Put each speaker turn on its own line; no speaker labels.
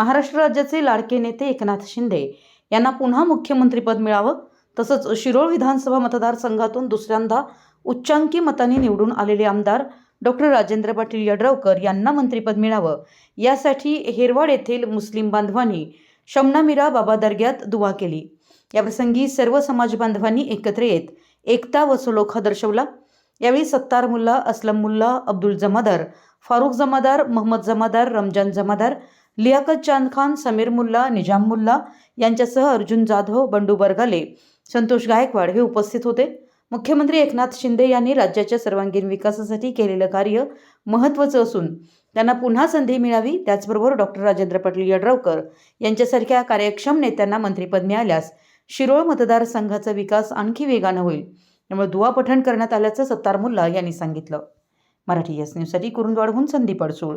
महाराष्ट्र राज्याचे लाडके नेते एकनाथ शिंदे यांना पुन्हा मुख्यमंत्रीपद मिळावं तसंच शिरोळ विधानसभा मतदारसंघातून दुसऱ्यांदा उच्चांकी मतांनी निवडून आलेले आमदार डॉक्टर राजेंद्र पाटील यड्रावकर यांना मंत्रिपद मिळावं. यासाठी हेरवाड येथील मुस्लिम बांधवांनी शमनामिरा बाबा दर्ग्यात दुवा केली. याप्रसंगी सर्व समाज बांधवांनी एकत्र येत एकता व सुलोखा दर्शवला. यावेळी सत्तार मुल्ला असलम मुल्ला अब्दुल जमादार फारुख जमादार मोहम्मद जमादार रमजान जमादार लियाकत चांद खान समीर मुल्ला निजाम मुल्ला यांच्यासह अर्जुन जाधव बंडू बरगाले संतोष गायकवाड हे उपस्थित होते. मुख्यमंत्री एकनाथ शिंदे यांनी राज्याच्या सर्वांगीण विकासासाठी केलेलं कार्य महत्त्वाचं असून त्यांना पुन्हा संधी मिळावी त्याचबरोबर डॉक्टर राजेंद्र पाटील यड्रावकर यांच्यासारख्या कार्यक्षम नेत्यांना मंत्रिपद मिळाल्यास शिरोळ मतदारसंघाचा विकास आणखी वेगानं होईल. त्यामुळे दुवा पठण करण्यात आल्याचं सत्तार मुल्ला यांनी सांगितलं. मराठी एस न्यूजसाठी कुरुंदवाडहून संदीप अडसूळ.